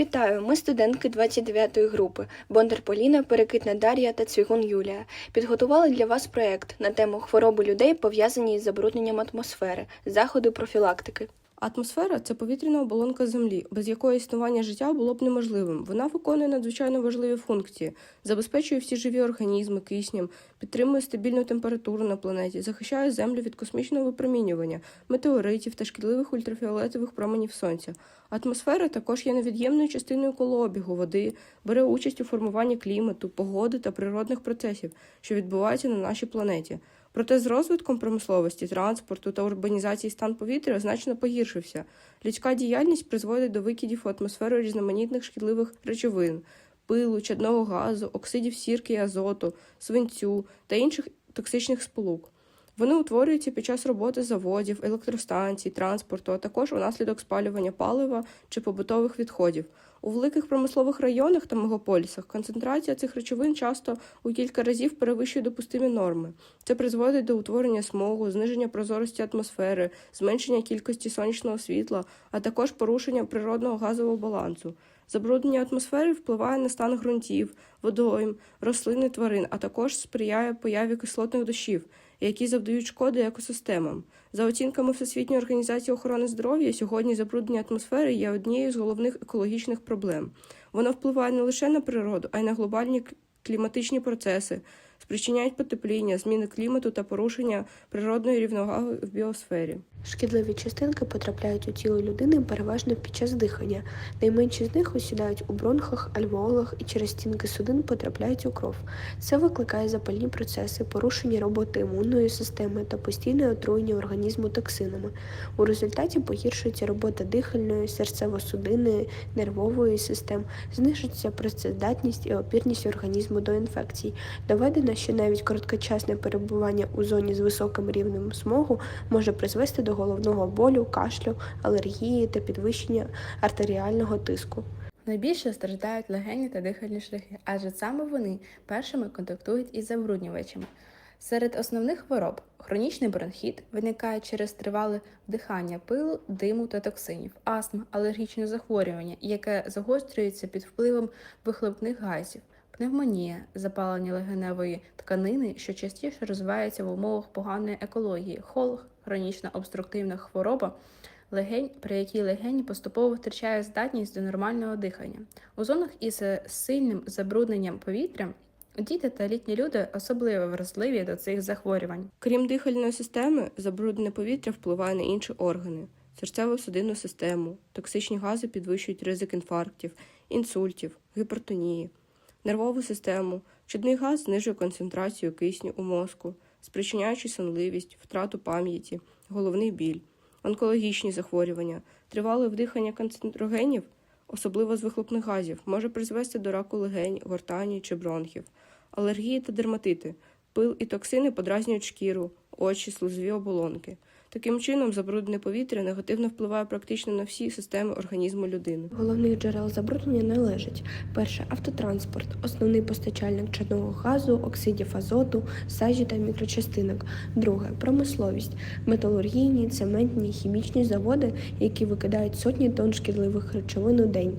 Вітаю! Ми студентки 29-ї групи Бондар Поліна, Перекитна Дар'я та Цвігун Юлія. Підготували для вас проект на тему хвороби людей, пов'язані із забрудненням атмосфери, заходи профілактики. Атмосфера це повітряна оболонка Землі, без якої існування життя було б неможливим. Вона виконує надзвичайно важливі функції, забезпечує всі живі організми киснем, підтримує стабільну температуру на планеті, захищає Землю від космічного випромінювання, метеоритів та шкідливих ультрафіолетових променів сонця. Атмосфера також є невід'ємною частиною колообігу води, бере участь у формуванні клімату, погоди та природних процесів, що відбуваються на нашій планеті. Проте з розвитком промисловості, транспорту та урбанізації стан повітря значно погіршився. Людська діяльність призводить до викидів у атмосферу різноманітних шкідливих речовин, пилу, чадного газу, оксидів сірки і азоту, свинцю та інших токсичних сполук. Вони утворюються під час роботи заводів, електростанцій, транспорту, а також унаслідок спалювання палива чи побутових відходів. У великих промислових районах та мегаполісах концентрація цих речовин часто у кілька разів перевищує допустимі норми. Це призводить до утворення смогу, зниження прозорості атмосфери, зменшення кількості сонячного світла, а також порушення природного газового балансу. Забруднення атмосфери впливає на стан ґрунтів, водойм, рослин і тварин, а також сприяє появі кислотних дощів, які завдають шкоди екосистемам. За оцінками Всесвітньої організації охорони здоров'я, сьогодні забруднення атмосфери є однією з головних екологічних проблем. Воно впливає не лише на природу, а й на глобальні кліматичні процеси, спричиняють потепління, зміни клімату та порушення природної рівноваги в біосфері. Шкідливі частинки потрапляють у тіло людини переважно під час дихання. Найменші з них осідають у бронхах, альвеолах і через стінки судин потрапляють у кров. Це викликає запальні процеси, порушення роботи імунної системи та постійне отруєння організму токсинами. У результаті погіршується робота дихальної, серцево-судинної, нервової систем, знижується працездатність і опірність організму до інфекцій. Доведено, що навіть короткочасне перебування у зоні з високим рівнем смогу може призвести до головного болю, кашлю, алергії та підвищення артеріального тиску. Найбільше страждають легені та дихальні шляхи, адже саме вони першими контактують із забруднювачами. Серед основних хвороб хронічний бронхіт виникає через тривале вдихання пилу, диму та токсинів, астма, алергічне захворювання, яке загострюється під впливом вихлопних газів, пневмонія, запалення легеневої тканини, що частіше розвивається в умовах поганої екології, холод, хронічна обструктивна хвороба легень, при якій легені поступово втрачають здатність до нормального дихання. У зонах із сильним забрудненням повітря діти та літні люди особливо вразливі до цих захворювань. Крім дихальної системи, забруднене повітря впливає на інші органи, серцево-судинну систему, токсичні гази підвищують ризик інфарктів, інсультів, гіпертонії, нервову систему. Чадний газ знижує концентрацію кисню у мозку, спричиняючи сонливість, втрату пам'яті, головний біль, онкологічні захворювання, тривале вдихання канцерогенів, особливо з вихлопних газів, може призвести до раку легень, гортані чи бронхів, алергії та дерматити. Пил і токсини подразнюють шкіру, очі, слизові оболонки. Таким чином, забруднене повітря негативно впливає практично на всі системи організму людини. Головних джерел забруднення належать перше автотранспорт, основний постачальник чадного газу, оксидів азоту, сажі та мікрочастинок. Друге промисловість, металургійні, цементні, хімічні заводи, які викидають сотні тонн шкідливих речовин у день.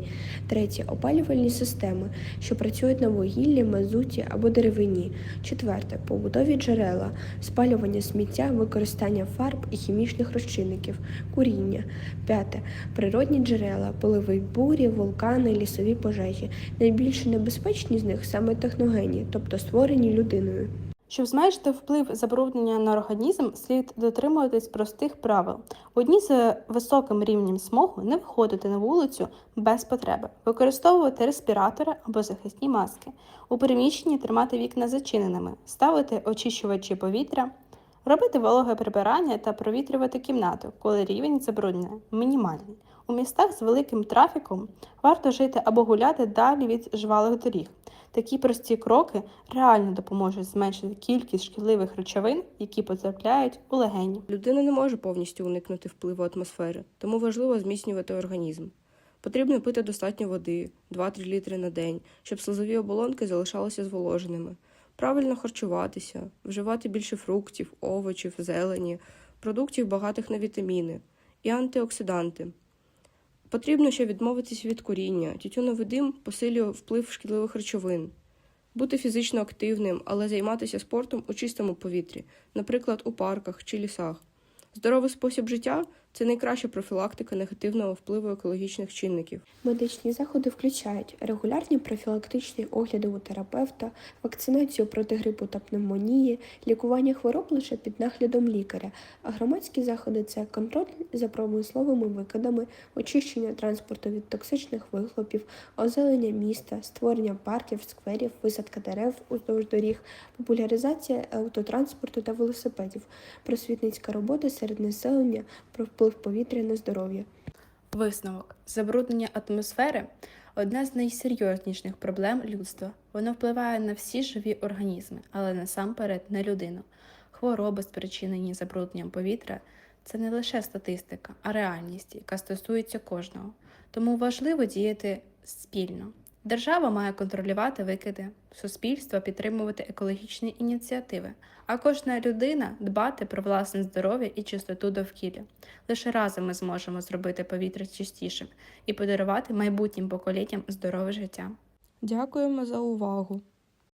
Третє опалювальні системи, що працюють на вугіллі, мазуті або деревині. Четверте побутові джерела, спалювання сміття, використання фарб і хімічних розчинників, куріння. П'яте природні джерела, поливи бурі, вулкани, лісові пожежі. Найбільш небезпечні з них саме техногенні, тобто створені людиною. Щоб зменшити вплив забруднення на організм, слід дотримуватись простих правил. Одні з високим рівнем смогу не виходити на вулицю без потреби, використовувати респіратори або захисні маски, у приміщенні тримати вікна зачиненими, ставити очищувачі повітря, робити вологе прибирання та провітрювати кімнату, коли рівень забруднення мінімальний. У містах з великим трафіком варто жити або гуляти далі від жвалих доріг. Такі прості кроки реально допоможуть зменшити кількість шкідливих речовин, які потрапляють у легені. Людина не може повністю уникнути впливу атмосфери, тому важливо зміцнювати організм. Потрібно пити достатньо води 2-3 літри на день, щоб слизові оболонки залишалися зволоженими, правильно харчуватися, вживати більше фруктів, овочів, зелені, продуктів багатих на вітаміни і антиоксиданти. Потрібно ще відмовитися від куріння. Тютюновий дим посилює вплив шкідливих речовин. Бути фізично активним, але займатися спортом у чистому повітрі, наприклад, у парках чи лісах. Здоровий спосіб життя це найкраща профілактика негативного впливу екологічних чинників. Медичні заходи включають регулярні профілактичні огляди у терапевта, вакцинацію проти грипу та пневмонії, лікування хвороб лише під наглядом лікаря, а громадські заходи це контроль за промисловими викидами, очищення транспорту від токсичних вихлопів, озелення міста, створення парків, скверів, висадка дерев уздовж доріг, популяризація автотранспорту та велосипедів, просвітницька робота серед населення вплив повітря на здоров'я. Висновок: забруднення атмосфери одна з найсерйозніших проблем людства. Воно впливає на всі живі організми, але насамперед на людину. Хвороби, спричинені забрудненням повітря, це не лише статистика, а реальність, яка стосується кожного. Тому важливо діяти спільно. Держава має контролювати викиди, суспільство підтримувати екологічні ініціативи, а кожна людина дбати про власне здоров'я і чистоту довкілля. Лише разом ми зможемо зробити повітря чистішим і подарувати майбутнім поколінням здорове життя. Дякуємо за увагу!